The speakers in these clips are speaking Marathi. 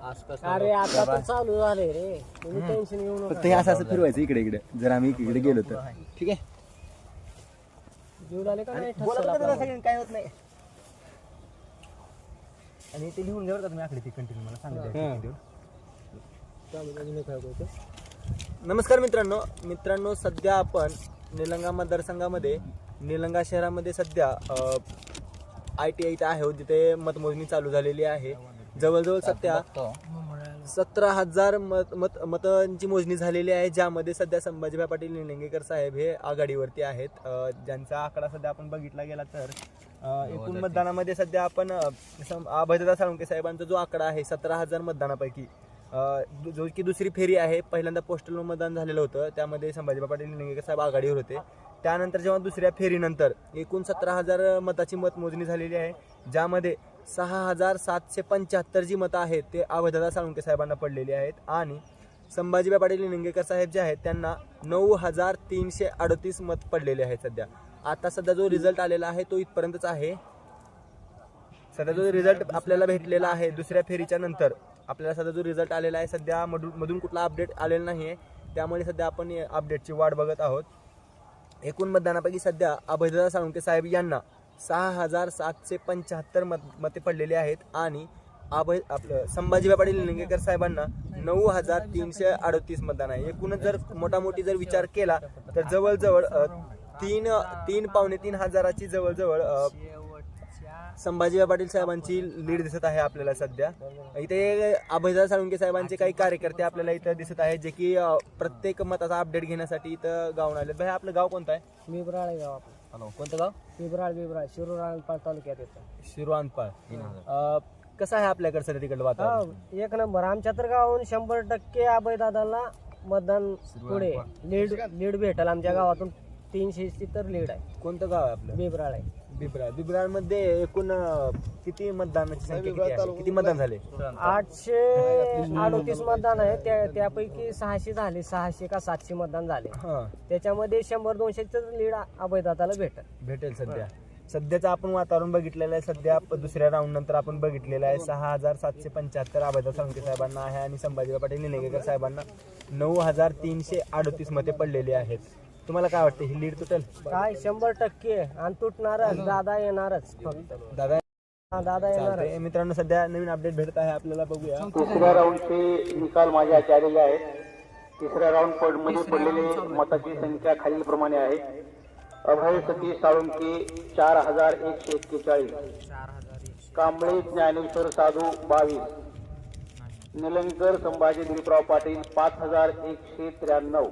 अरे आता तर चालू झाले रे. तुम्ही टेन्शन घेऊ नका. फक्त हे असं असं फिरवायचं इकडे इकडे. जर आम्ही इकडे गेलो तर. ठीक आहे? जीव आले का नाही? बोला ठसलं बरं आपल्याला? जरा सगळ्यांना काय होत नाही. आणि ते लिहून घ्या बरं का तुम्ही आकडे ती कंटिन्यू मला सांगितलं नमस्कार मित्रांनो. मित्रांनो सध्या आपण निलंगा मतदारसंघामध्ये निलंगा शहरामध्ये सध्या आय टी आय आहे. जिथे मतमोजणी चालू झालेली आहे. जवळजवळ सध्या सतरा हजार मत मत मतांची मोजणी झालेली आहे ज्यामध्ये सध्या संभाजीभाई पाटील निलंगेकर साहेब हे आघाडीवरती आहेत. ज्यांचा आकडा सध्या आपण बघितला गेला तर एकूण मतदानामध्ये सध्या आपण अ, सं- अभयदादा साळुंके साहेबांचा जो आकडा आहे सतरा हजार मतदानापैकी जो की दुसरी फेरी आहे पहिल्यांदा पोस्टल मतदान झालेलं होतं त्यामध्ये संभाजीभाई पाटील निलंगेकर साहेब आघाडीवर होते. त्यानंतर जेव्हा दुसऱ्या फेरीनंतर एकूण सतरा हजार मताची मतमोजणी झालेली आहे ज्यामध्ये सहा हजार सातशे पंच्याहत्तर जी मतं आहेत ते अभयदादा साळुंके साहेबांना पडलेली आहेत. आणि संभाजीबाई पाटील निंगेकर साहेब जे आहेत त्यांना नऊ हजार तीनशे अडतीस मत पडलेले आहेत सध्या. आता सध्या जो रिझल्ट आलेला आहे तो इथपर्यंतच आहे. सध्या जो रिझल्ट आपल्याला भेटलेला आहे दुसऱ्या फेरीच्या नंतर आपल्याला सध्या जो रिझल्ट आलेला आहे सध्या मधून मधून कुठला अपडेट आलेला नाही आहे त्यामुळे सध्या आपण अपडेटची वाट बघत आहोत. एकूण मतदानापैकी सध्या अभयदादा साळुंके साहेब यांना सहा हजार सातशे पंच्याहत्तर मत मते पडलेले आहेत आणि अभय आपलं संभाजीबा पाटील निलंगेकर साहेबांना नऊ हजार तीनशे अडतीस मतदान आहे. एकूणच जर मोठामोठी जर विचार केला तर जवळजवळ तीन तीन पावणे तीन हजाराची जवळजवळ अ, संभाजीभाई पाटील साहेबांची लीड दिसत आहे आपल्याला सध्या. इथे अभयदादा साळुंके साहेबांचे काही कार्यकर्ते आपल्याला इथं दिसत आहेत जे की प्रत्येक मताचा अपडेट घेण्यासाठी इथं गावून आले भाई आपलं गाव कोणतं आहे? बिबराळ आहे गाव आपलं. हॅलो कोणतं गाव? बिबराळ बिबराळ. शिरूर राळपाळ तालुक्यात येतं. शिरवानपाळ अ, कसं आहे आपल्याकडे सध्या तिकडलं वातावरण? एक नंबर. आमच्या तर गावाहून शंभर टक्के अभयदादाला मतदान पुढे लीड लीड भेटल. आमच्या गावातून तीनशेची तर लीड आहे. कोणतं गाव आहे आपलं? बिबराळ आहे. बिबराळ बिबराळमध्ये एकूण अ, किती मतदानाची संख्या किती आहे? किती मतदान झाले? आठशे अडोतीस मतदान आहे. त्या त्यापैकी सहाशे झाले. सहाशे का सातशे मतदान झाले. हा. त्याच्यामध्ये शंभर दोनशेच लीड अभयदादाला भेटल. भेटेल सध्या. सध्याचं आपण वातावरण बघितलेलं आहे. सध्या प- दुसऱ्या राऊंड नंतर आपण बघितलेलं आहे. सहा हजार सातशे पंच्याहत्तर आबादा साळुंके साहेबांना आहे आणि संभाजीराव पाटील निलंगेकर साहेबांना नऊ हजार तीनशे अडतीस मते पडलेली आहेत. तुम्हाला काय वाटतं ही लीड तुटेल? काय शंभर टक्के. आणि तुटणारच. दादा येणारच फक्त. दादा हा, दादा चालतंय. मित्रांनो सध्या नवीन अपडेट भेटत आहे आपल्याला बघूया. तिसऱ्या राऊंडचे निकाल माझ्या हाती आलेले आहेत तिसऱ्या राऊंड पडमध्ये पडलेले मताची संख्या खालीलप्रमाणे आहे. अभय सतीश साळुंके चार हजार एकशे एक्केचाळीस. कांबळे ज्ञानेश्वर साधू बावीस. निलंगकर संभाजी दिलीपराव पाटील पाच हजार एकशे त्र्याण्णव.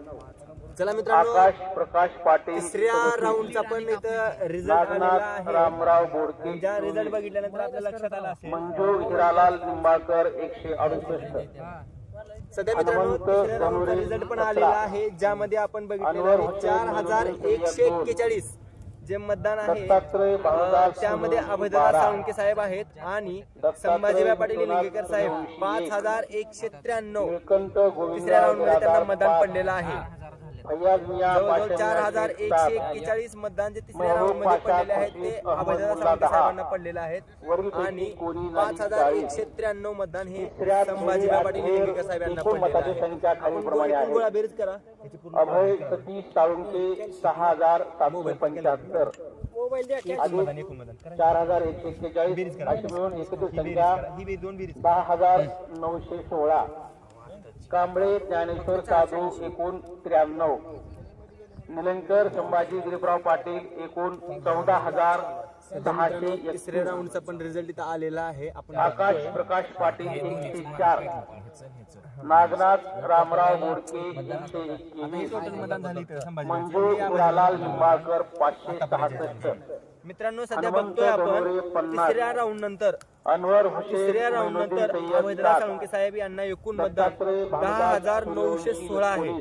चला मित्रांनो आकाश प्रकाश पाटील तिसऱ्या राऊंडचा पण इथं रिझल्ट आलेला नागनाथ आहे रामराव बोडके ज्या रिझल्ट बघितल्यानंतर आपल्या लक्षात आलं असेल मंजू हिरालाल निंबाळकर एकशे अडुसष्ट सध्या मित्रांनो हनुमंत तिसऱ्या राऊंडचा धनुरे रिझल्ट पण सतरा. आलेला आहे ज्यामध्ये आपण बघितलेलं अनवर आहे हुसेन चार हजार धनुरे एकशे दोन. एक्केचाळीस जे मतदान आहे दत्तात्रय अ, भावदार त्यामध्ये सुनील अभयदादा बारा. साळुंके साहेब आहेत आणि दत्तात्रय संभाजीभाई पाटील निलंगेकर साहेब पाच एक. हजार एकशे त्र्याण्णव तिसऱ्या राऊंडमध्ये त्यांना मतदान पडलेलं आहे जवळजवळ चार हजार एकशे. एक्केचाळीस मतदान जे तिसऱ्या महबूब राऊंडमध्ये पाशा पडलेले आहेत ते अभयदादा दहा. साहेबांना पडलेले आहेत आणि पाच हजार. एकशे त्र्याण्णव मतदान हे संभाजीभाई पाटील फेरीत निलंगेकर साहेब यांना एकूण पडलेलं मताची आहे संख्या आपण खालीलप्रमाणे एकूण आहे. गोळा बेरीज करा अभय सतीश साळुंके सहा हजार सातशे पंच्याहत्तर. चार हजार एकशे एक्केचाळीस. अशी मिळून एकत्रित संख्या दहा हजार नऊशे सोळा कांबळे ज्ञानेश्वर साधू एकूण त्र्याण्णव. निलंगकर संभाजी दिलीपराव पाटील एकूण चौदा हजार सहाशे तिसऱ्या राऊंडचा पण रिझल्ट इथं आलेला आहे. आपण आकाश प्रकाश पाटील एकशे चार. नागनाथ रामराव बोडके एकशे एकवीस. मंजूर हिरालाल निंबाळकर पाचशे सहासष्ट. मित्रांनो सध्या बघतोय आपण. तिसऱ्या राऊंड नंतर तिसऱ्या राऊंड नंतर अभयदादा. साळुंके साहेब यांना एकूण मतदान दहा हजार नऊशे सोळा आहे.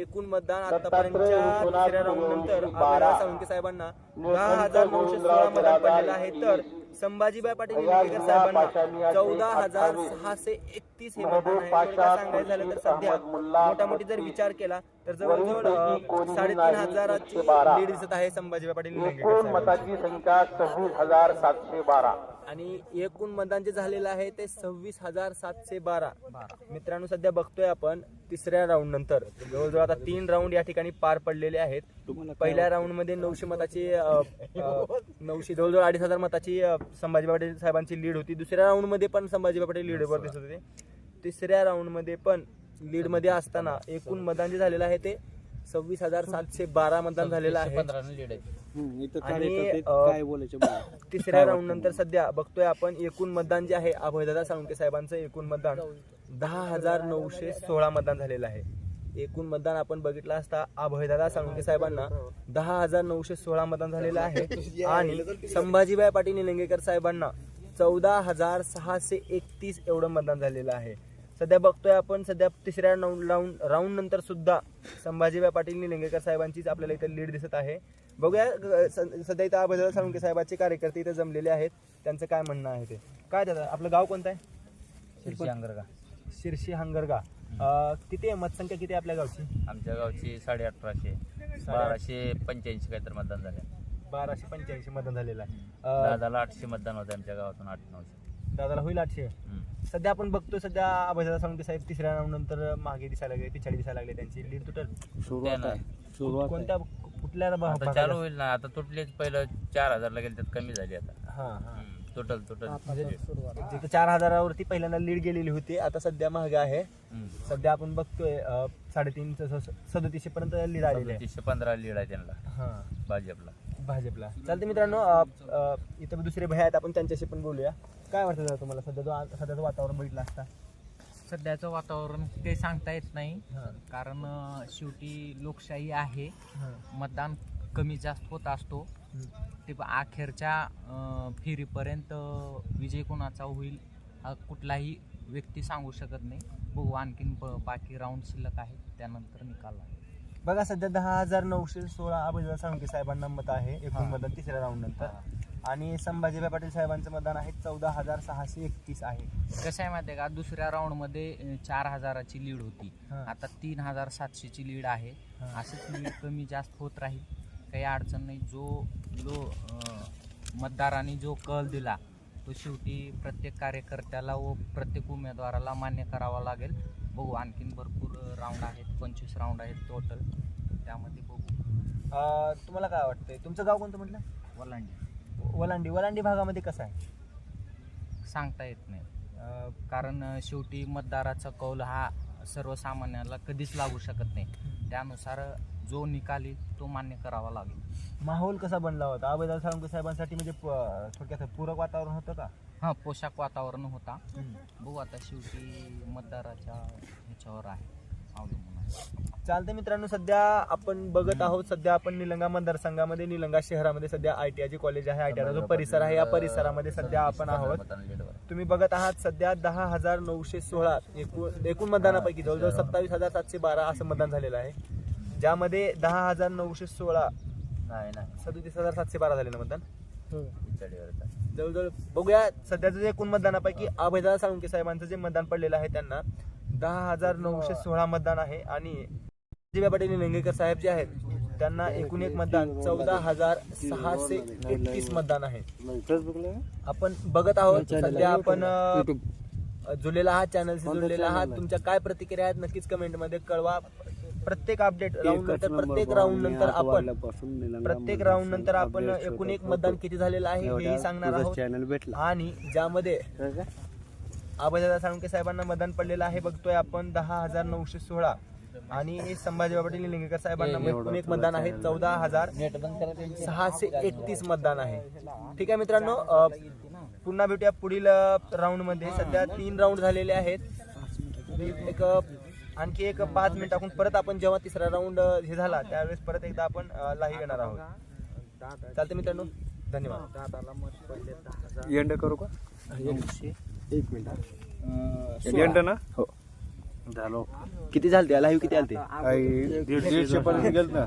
एकूण मतदान आतापर्यंतच्या तिसऱ्या राऊंड नंतर अभयदादा. साळुंके साहेबांना दहा हजार नऊशे सोळा मतदान पडलेलं आहे. तर संभाजीभाई पाटील साहेबांना चौदा हजार. सहाशे एकतीस हे मतदान आहे थोडक्यात सांगायचं झालं तर सध्या मोठामोठी जर विचार केला तर जवळजवळ साडेतीन हजाराची लीड दिसत आहे संभाजी पाटील. मताची संख्या सव्वीस हजार सातशे बारा. आणि एकूण मतदान जे झालेलं आहे ते सव्वीस हजार सातशे बारा. मित्रांनो सध्या बघतोय आपण तिसऱ्या राऊंड नंतर. जवळजवळ आता तीन राऊंड या ठिकाणी पार पडलेले आहेत. पहिल्या राऊंडमध्ये नऊशे मताची नऊशे जवळजवळ अडीच हजार मताची संभाजी पाटील साहेबांची लीड होती. दुसऱ्या राऊंडमध्ये पण संभाजी पाटील लीडवर दिसत होते. तिसऱ्या राऊंडमध्ये पण लीडमध्ये असताना एकूण मतदान जे झालेलं आहे ते सव्वीस हजार सातशे बारा मतदान झालेलं आहे. आणि तिसऱ्या राऊंड नंतर सध्या बघतोय आपण एकूण मतदान जे आहे अभयदादा साळुंके साहेबांचं एकूण मतदान दहा हजार नऊशे सोळा मतदान झालेलं आहे. एकूण मतदान आपण बघितलं असता अभयदादा साळुंके साहेबांना दहा हजार नऊशे सोळा मतदान झालेलं आहे. आणि संभाजीबाई पाटील निलंगेकर साहेबांना चौदा हजार सहाशे एकतीस एवढं मतदान झालेलं आहे. सध्या बघतोय आपण सध्या तिसऱ्या राऊंड राऊंड नंतर सुद्धा संभाजीबाई पाटील निलंगेकर साहेबांचीच आपल्याला इथे लीड दिसत आहे. बघूया सध्या इथं अभयदादा साळुंके साहेबांचे कार्यकर्ते इथे जमलेले आहेत. त्यांचं काय म्हणणं आहे ते? काय दादा आपलं गाव कोणतं आहे? शिरशी अंगरगा शिरशी हंगरगा. किती आहे मतसंख्या किती आहे आपल्या गावची? आमच्या गावची साडे अठराशे बाराशे पंच्याऐंशी काहीतरी मतदान झाले बाराशे पंच्याऐंशी मतदान झालेलं आहे. दादाला आठशे मतदान होते आमच्या गावातून आठ नऊशे. दादाला होईल आठशे. सध्या आपण बघतो सध्या अभयदादा साळुंके साहेब तिसऱ्या राऊंड नंतर मागे दिसायला लागले पिछाडी दिसायला लागले त्यांची लीड तुटल त्यानं. कोणत्या कुठल्या आता चालू? होईल ना आता तुटलेच पहिलं चार हजारला गेले त्यात कमी झाली आता. हा हा. टोटल टोटल जिथं चार हजारावरती पहिल्यांदा लीड गेलेली होती आता सध्या महाग आहे. सध्या आपण बघतोय साडेतीन सदतीसशे पर्यंत लीड आलेली आहे. तीसशे पंधरा लीड आहे त्यांना हा. भाजपला. भाजपला. चालते मित्रांनो इथं दुसरे भय आहेत आपण त्यांच्याशी पण बोलूया. काय वाटतं दादा तुम्हाला? सध्या जो सध्याचं वातावरण बघितलं असता. सध्याचं वातावरण ते सांगता येत नाही. हा. कारण अं, शेवटी लोकशाही आहे. हा. मतदान कमी जास्त होत असतो. ते प- अखेरच्या अं, फेरीपर्यंत विजय कोणाचा होईल हा कुठलाही व्यक्ती सांगू शकत नाही. बघू आणखीन ब- बाकी राऊंड शिल्लक आहेत त्यानंतर निकाल लागेल. बघा सध्या दहा हजार नऊशे सोळा अभयदादा साळुंके साहेबांना मत आहे. एकूण मतदान तिसऱ्या राऊंड नंतर. आणि संभाजीभाई पाटील साहेबांचं मतदान आहे चौदा हजार सहाशे एकतीस आहे. कसं आहे माहिती आहे का? दुसऱ्या राऊंडमध्ये अं, चार हजाराची लीड होती. हा. आता तीन हजार सातशेची लीड आहे. हा. असंच लीड कमी जास्त होत राहील. काही अडचण नाही. जो जो अं, मतदारांनी जो कल दिला तो शेवटी प्रत्येक कार्यकर्त्याला व प्रत्येक उमेदवाराला मान्य करावा लागेल. बघू आणखीन भरपूर राऊंड आहेत. पंचवीस राऊंड आहेत टोटल त्यामध्ये बघू. अं, तुम्हाला काय वाटतंय? तुमचं गाव कोणतं म्हटलं? वलांडी. वलांडी वलांडी भागामध्ये कसं आहे? सांगता येत नाही. अं, कारण अं, शेवटी मतदाराचा कौल हा सर्वसामान्याला कधीच लागू शकत नाही. त्यानुसार जो निकाल येईल तो मान्य करावा लागेल. माहोल कसा बनला होता? अभयदादा साळुंके साहेबांसाठी म्हणजे प- थोडक्यात पूरक वातावरण होतं का? हां पोशाख वातावरण होता. बघू आता शेवटी मतदाराच्या ह्याच्यावर आहे अवलंबून. आहे चालते मित्रांनो सध्या आपण बघत आहोत सध्या आपण निलंगा मतदारसंघामध्ये निलंगा शहरामध्ये सध्या आय टी आयचे कॉलेज आहे. आय टी आयचा जो परिसर आहे या परिसरामध्ये सध्या आपण आहोत. तुम्ही बघत आहात सध्या दहा हजार नऊशे सोळा एकूण एकूण मतदानापैकी जवळजवळ सत्तावीस हजार सातशे बारा असं मतदान झालेलं आहे. ज्यामध्ये दहा हजार नऊशे सोळा नाही नाही. सदोतीस हजार सातशे बारा झाले ना मतदान पिछाडीवर जवळजवळ बघूया सध्याचं जे एकूण मतदानापैकी अभयदादा साळुंके साहेबांचं जे मतदान पडलेलं आहे त्यांना दहा हजार नऊशे सोळा मतदान आहे आणि संजय पाटील निलंगेकर साहेब जे आहेत त्यांना एकूण एक मतदान चौदा हजार सहाशे एकतीस मतदान आहे. आपण बघत आहोत सध्या आपण जुळलेला आहात चॅनलशी जुळलेला आहात. तुमच्या काय प्रतिक्रिया आहेत नक्कीच कमेंटमध्ये कळवा. प्रत्येक अपडेट राऊंड नंतर प्रत्येक राऊंड नंतर आपण प्रत्येक राऊंड नंतर आपण एकूण एक मतदान किती झालेलं आहे हेही सांगणार आहोत. चॅनल भेटला. आणि ज्यामध्ये अभयदादा साळुंके साहेबांना मतदान पडलेलं आहे. बघतोय आपण दहा हजार नऊशे सोळा. आणि संभाजी पाटील निलंगेकर साहेबांना एक मतदान आहे. चौदा हजार सहाशे एकतीस मतदान आहे. ठीक आहे मित्रांनो पुन्हा भेटूया पुढील राऊंडमध्ये. सध्या तीन राऊंड झालेले आहेत. एक आणखी एक पाच मिनिटाकून परत आपण जेव्हा तिसरा राऊंड हे झाला त्यावेळेस परत एकदा आपण लाईव्ह येणार आहोत. चालते मित्रांनो धन्यवाद. एंड करू का? एक मिनिट. एंड ना? हो. झालो. किती झालते? लाईव्ह किती आलते? दीडशे पर्यंत गेल ना